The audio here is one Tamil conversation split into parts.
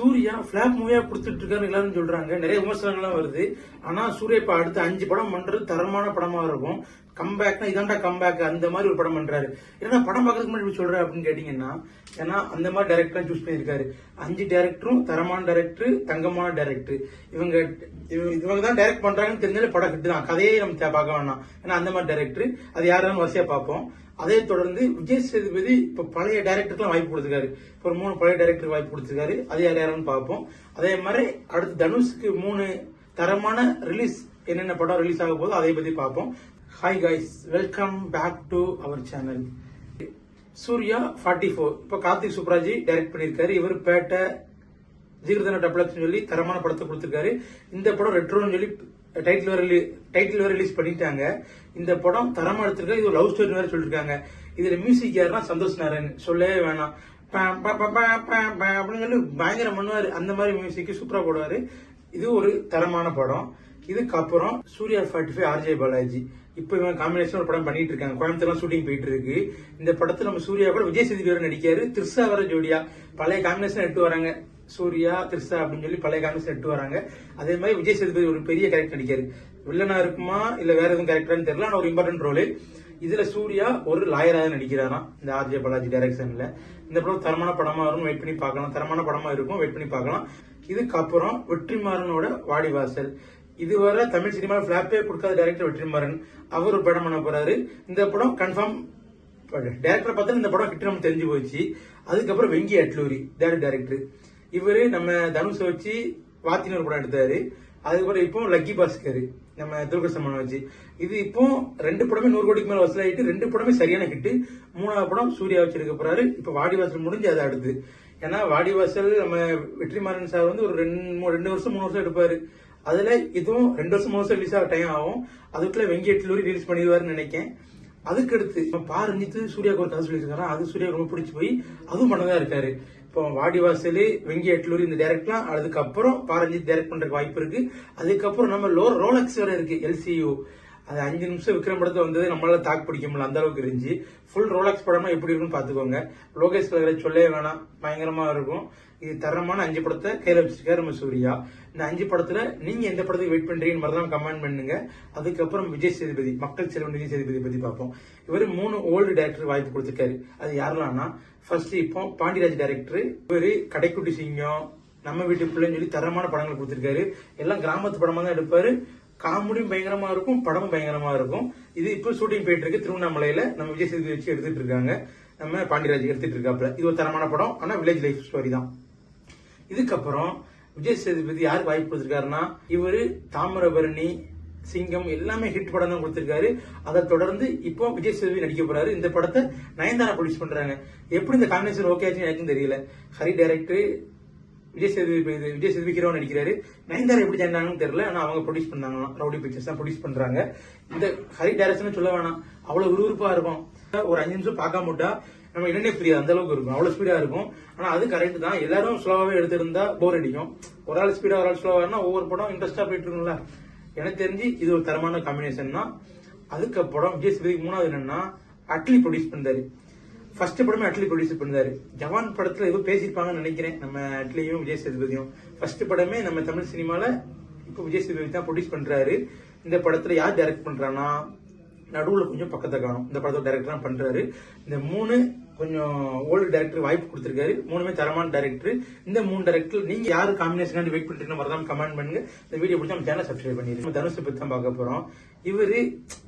சூர்யா பிளாப் மூவியா கொடுத்துட்டு இருக்காரு எல்லாரும் சொல்றாங்க. நிறைய விமர்சனங்கள்லாம் வருது. ஆனா சூர்யா இப்ப அடுத்த அஞ்சு படம் பண்றது தரமான படமா இருக்கும். கம்பேக்னா இதாண்டா கம்பேக் அந்த மாதிரி ஒரு படம் பண்றாரு. ஏன்னா படம் பார்க்கறதுக்கு முன்னாடி சொல்றாரு அப்படின்னு கேட்டீங்கன்னா ஏன்னா அந்த மாதிரி டேரக்டர் சூஸ் பண்ணியிருக்காரு. அஞ்சு டேரக்டரும் தரமான டேரக்டர் தங்கமான டேரக்டர் இவங்க இவங்க இவங்க தான் டைரக்ட் பண்றாங்கன்னு தெரிஞ்சாலே படம் கிட்டு தான். கதையே நம்ம பார்க்க வேணாம். ஏன்னா அந்த மாதிரி டேரக்டர் அது யாரும் வரிசையா பார்ப்போம். அதே தொடர்ந்து விஜய் சேதுபதி இப்போ பழைய டேரக்டருக்குலாம் வாய்ப்பு கொடுத்துருக்காரு. இப்போ ஒரு மூணு பழைய டேரக்டருக்கு வாய்ப்பு கொடுத்துருக்காரு. அது யார் யாருன்னு பார்ப்போம். அதே மாதிரி அடுத்து தனுஷ்க்கு மூணு தரமான ரிலீஸ் என்னென்ன படம் ரிலீஸ் ஆக போதோ அதை பத்தி பார்ப்போம். Hi guys welcome back to our channel Suriya forty four இப்போ கார்த்திக் சுப்ராஜி டைரக்ட் பண்ணியிருக்காரு இவர் பேட்டை ஜீகிருதன டப்ளக்ஸ் சொல்லி தரமான படத்தை கொடுத்துருக்காரு. இந்த படம் ரெட்ரோன்னு சொல்லி டைட்டில் வேற டைட்டில் வேற ரிலீஸ் பண்ணிட்டாங்க. இந்த படம் தரமா எடுத்திருக்காரு. இது லவ் ஸ்டோரி வேற சொல்லியிருக்காங்க இதுல மியூசிக் யாருன்னா சந்தோஷ் நாராயண். சொல்லவே வேணாம். அப்படின்னு சொல்லி பயங்கரம் பண்ணுவார். அந்த மாதிரி மியூசிக்கு சூப்பராக போடுவார். இது ஒரு தரமான படம். இதுக்கப்புறம் Suriya forty five RJ Balaji இப்போ இவங்க காம்பினேஷன் ஒரு படம் பண்ணிட்டு இருக்காங்க. கோயம்புத்தூர்லாம் ஷூட்டிங் போயிட்டு இருக்கு. இந்த படத்தில் நம்ம சூர்யா கூட விஜய் சேதுபதி வேறு நடிக்காரு. திரிஷா வர ஜோடியா. பழைய காம்பினேஷன் எட்டு வராங்க. சூர்யா திரிஷா அப்படின்னு சொல்லி பழைய காம்பினேஷன் எட்டு வராங்க. அதே மாதிரி விஜய் சேதுபதி ஒரு பெரிய கேரக்டர் நடிக்காரு. வில்லனா இருக்குமா? இல்ல வேற எதுவும் கேரக்டர்னு தெரியல. ஆனா ஒரு இம்பார்ட்டன்ட் ரோல் இதுல சூர்யா ஒரு லாயராக நடிக்கிறாராம் இந்த ஆர்ஜே பாலாஜி டைரக்ஷன்ல இந்த படம் தரமான படமா இருக்கும் வெயிட் பண்ணி பார்க்கலாம். தரமான படமா இருக்கும். வெயிட் பண்ணி பார்க்கலாம். இதுக்கப்புறம் வெற்றிமாறனோட வாடிவாசல். இதுவரை தமிழ் சினிமா ஃபிளாப்பே கொடுக்காத டேரக்டர் வெற்றிமாறன். அவர் ஒரு படம் பண்ண போறாரு. இந்த படம் கன்ஃபார்ம் டேரக்டரை பார்த்தா இந்த படம் ஹிட் நம்ம தெரிஞ்சு போச்சு அதுக்கப்புறம் வெங்கி அட்லூரி டேரக்ட் டேரக்டர் இவர் நம்ம தனுஷை வச்சு வாத்தின ஒரு படம் எடுத்தாரு. அதுக்கப்புறம் இப்போ லக்கி பாஸ்கர் நம்ம துர்கசம்மன் வச்சு. இது இப்போ ரெண்டு படமே நூறு கோடிக்கு மேல வசூலாயிட்டு ரெண்டு படமே சரியான கிட்டு மூணாவது படம் சூர்யா வச்சிருக்க போறாரு. இப்போ வாடிவாசல் முடிஞ்சு அதை அடுத்து. ஏன்னா வாடிவாசல் நம்ம வெற்றிமாறன் சார் வந்து ஒரு ரெண்டு ரெண்டு வருஷம் மூணு வருஷம் எடுப்பாரு. அதில் இதுவும் ரெண்டு வருஷம் மூணு வருஷம் டைம் ஆகும். அதுக்குள்ள வெங்கிய எட்லூரி ரிலீஸ் பண்ணிடுவாருன்னு நினைக்கேன். அதுக்கடுத்து இப்போ இப்ப பா ரஞ்சித் சூர்யாவுக்கு ஒரு கதை சொல்லியிருக்காரு. அது சூர்யா ரொம்ப பிடிச்சி போய் அதுவும் பண்ணதா இருக்காரு. இப்போ வாடிவாசல் வெங்கி எட்லூரி இந்த டேரக்ட்லாம் அதுக்கப்புறம் பா ரஞ்சித் டைரக்ட் வாய்ப்பு இருக்குது அதுக்கப்புறம் நம்ம லோ ரோலக்ஸ் வேறு இருக்குது எல்சியூ அது அஞ்சு நிமிஷம் விக்ரம் படத்தை வந்தது நம்மளால தாக்கு பிடிக்க முடியல அந்த அளவுக்கு இருந்துச்சு. ஃபுல் ரோலக்ஸ் படமா எப்படி இருக்குன்னு பாத்துக்கோங்க லோகேஷ் கலரை சொல்லவே வேணாம் பயங்கரமா இருக்கும். இது தரமான அஞ்சு படத்தை கையில வச்சிருக்காரு நம்ம சூர்யா. இந்த அஞ்சு படத்துல நீங்க எந்த படத்துக்கு வெயிட் பண்றீங்கன்னு மாதிரி தான் கமெண்ட் பண்ணுங்க. அதுக்கப்புறம் விஜய் சேதுபதி மக்கள் செல்வன் விஜய் சேதுபதி பத்தி பார்ப்போம். இவர் மூணு ஓல்டு டேரக்டர் வாய்ப்பு கொடுத்துருக்காரு. அது யாரெல்லாம்னா ஃபர்ஸ்ட் இப்போ பாண்டியராஜ் டேரக்டர் இவரு கடைக்குட்டி சிங்கம் நம்ம வீட்டு பிள்ளைன்னு சொல்லி தரமான படங்கள் கொடுத்துருக்காரு. எல்லாம் கிராமத்து படமா தான் எடுப்பாரு. காமெடியும் பயங்கரமா இருக்கும் படமும் பயங்கரமா இருக்கும். இது இப்போ ஷூட்டிங் போயிட்டு இருக்கு. திருவண்ணாமலையில நம்ம விஜய் சேதுபதி வச்சு எடுத்துட்டு இருக்காங்க. நம்ம பாண்டியராஜ் எடுத்துட்டு இருக்காப்ல இது ஒரு தரமான படம். ஆனா வில்லேஜ் லைஃப் ஸ்டோரி தான். இதுக்கப்புறம் விஜய் சேதுபதி யாருக்கு வாய்ப்பு கொடுத்துருக்காருன்னா இவர் தாமிரபரணி சிங்கம் எல்லாமே ஹிட் படம் தான் கொடுத்திருக்காரு. அதை தொடர்ந்து இப்போ விஜய் சேதுபதி நடிக்க போறாரு. இந்த படத்தை நயன்தாரா ப்ரொடியூஸ் பண்றாங்க. எப்படி இந்த காம்பினேஷன் ஓகே ஆச்சுன்னு எனக்கும் தெரியல. ஹரி டைரக்டர் விஜய் சேதுபதி விஜய் சேதுபதி ஹீரோ நடிக்கிறாரு. நயன்தாரா எப்படி சேர்ந்தாங்கன்னு தெரியல. ஆனா அவங்க ப்ரொடியூஸ் பண்ணாங்களாம். ரவுடி பிக்சர்ஸ் தான் ப்ரொடியூஸ் பண்றாங்க. இந்த ஹரி டேரக்ஷன் சொல்ல வேணாம். அவ்வளவு விறுவிறுப்பா இருக்கும். ஒரு அஞ்சு நிமிஷம் பார்க்காம விட்டா நம்ம என்னன்னே புரியாது. அந்த அளவுக்கு இருக்கும். அவ்வளவு ஸ்பீடா இருக்கும். ஆனா அது கரெக்ட் தான். எல்லாரும் ஸ்லோவாவே எடுத்திருந்தா போர் அடிக்கும். ஒரு ஆள் ஸ்பீடா ஒரு ஆள் ஸ்லோவாகனா ஒவ்வொரு படம் இன்ட்ரெஸ்டா போயிட்டு இருக்கும்ல. எனக்கு தெரிஞ்சு இது ஒரு தரமான காம்பினேஷன் தான். அதுக்கப்புறம் விஜய் சேதுபதிக்கு மூணாவது என்னன்னா அட்லி ப்ரொடியூஸ் பண்ணாரு ஃபர்ஸ்ட் படமே அட்லி ப்ரொடியூஸ் பண்ணாரு. ஜவான் படத்துல ஏதோ பேசியிருப்பாங்கன்னு நினைக்கிறேன். நம்ம அட்லியும் விஜய் சேதுபதியும் ஃபர்ஸ்ட் படமே நம்ம தமிழ் சினிமால இப்போ விஜய் சேதுபதி தான் ப்ரொடியூஸ் பண்றாரு. இந்த படத்துல யார் டைரக்ட் பண்றானா நடுவுல கொஞ்சம் பக்கத்தை காணும். இந்த படத்தோட டைரக்டர் பண்றாரு. இந்த மூணு கொஞ்சம் ஓல்டு டேரக்டர் வாய்ப்பு கொடுத்துருக்காரு. மூணுமே தரமான டேரக்டர் இந்த மூணு டேரக்டர் நீங்க யாரு காம்பினேஷன் வெயிட் பண்ணிட்டு மறக்காம கமெண்ட் பண்ணுங்க. இந்த வீடியோ பிடிச்சா நம்ம சேனல் சப்ஸ்கிரைப் பண்ணிடுங்க. நம்ம தனுஷை பத்தி தான் பார்க்க போறோம். இவரு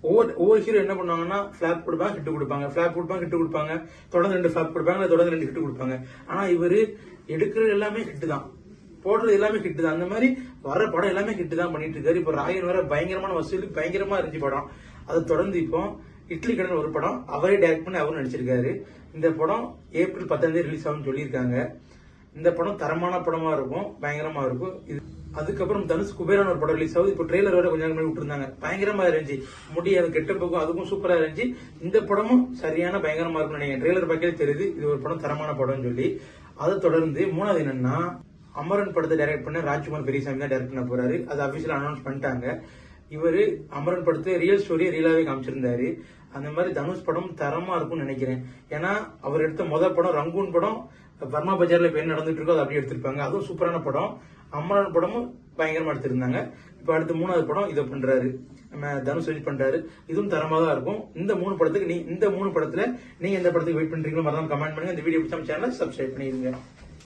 ஒவ்வொரு ஒவ்வொரு ஹீரோ என்ன பண்ணுவாங்கன்னா ஃபிளாப் கொடுப்பாங்க ஹிட் கொடுப்பாங்க. ஃபிளாப் கொடுப்பாங்க ஹிட் கொடுப்பாங்க. தொடர்ந்து ரெண்டு ஃபிளாப் கொடுப்பாங்க தொடர்ந்து ரெண்டு ஹிட் கொடுப்பாங்க. ஆனா இவர் எடுக்கிறது எல்லாமே ஹிட் தான். போடுறது எல்லாமே ஹிட் தான். அந்த மாதிரி வர படம் எல்லாமே ஹிட் தான் பண்ணிட்டு இருக்காரு. இப்போ ராயன் வர பயங்கரமான வசூல் பயங்கரமா இருந்துச்சு படம். அதை தொடர்ந்து இப்போ இட்லி கடன் ஒரு படம். அவரே டைரக்ட் பண்ணி அவரும் நடிச்சிருக்காரு. இந்த படம் ஏப்ரல் பத்தாம் தேதி ரிலீஸ் ஆகும்னு சொல்லியிருக்காங்க. இந்த படம் தரமான படமா இருக்கும். பயங்கரமா இருக்கும். இது அதுக்கப்புறம் தனுஷ் குபேரான ஒரு படம் ரிலீஸ் ஆகுது. இப்போ ட்ரெய்லர் வேற கொஞ்சம் முன்னாடி விட்டுருந்தாங்க. பயங்கரமா இருந்துச்சு. முடி அது கெட்ட பக்கம். அதுக்கும் சூப்பரா இருந்துச்சு. இந்த படமும் சரியான பயங்கரமா இருக்கும் நினைக்கிறேன். ட்ரெய்லர் பார்க்கவே தெரியுது. இது ஒரு படம் தரமான படம்னு சொல்லி. அதை தொடர்ந்து மூணாவது என்னன்னா அமரன் படத்தை டைரக்ட் பண்ண ராஜ்குமார் பெரியசாமி தான் டைரக்ட் பண்ண போறாரு. அது அபிஷியல் அனௌன்ஸ் பண்ணிட்டாங்க. இவர் அமரன் படத்தை ரியல் ஸ்டோரியை ரியலாகவே காமிச்சிருந்தாரு. அந்த மாதிரி தனுஷ் படம் தரமா இருக்கும்னு நினைக்கிறேன். ஏன்னா அவர் எடுத்த முதல் படம் ரங்கூன் படம் வர்மா பஜார்ல இப்ப என்ன நடந்துட்டு இருக்கோ அதை அப்படியே எடுத்திருப்பாங்க. அதுவும் சூப்பரான படம். அமரன் படமும் பயங்கரமா எடுத்திருந்தாங்க. இப்ப அடுத்து மூணாவது படம் இதை பண்றாரு. நம்ம தனுஷ் வெயிட் பண்றாரு. இதுவும் தரமா தான் இருக்கும். இந்த மூணு படத்துக்கு நீ இந்த மூணு படத்துல நீங்க எந்த படத்துக்கு வெயிட் பண்றீங்களோ மறக்காம கமெண்ட் பண்ணுங்க. இந்த வீடியோ பிடிச்சா சேனல் சப்ஸ்கிரைப் பண்ணிடுங்க.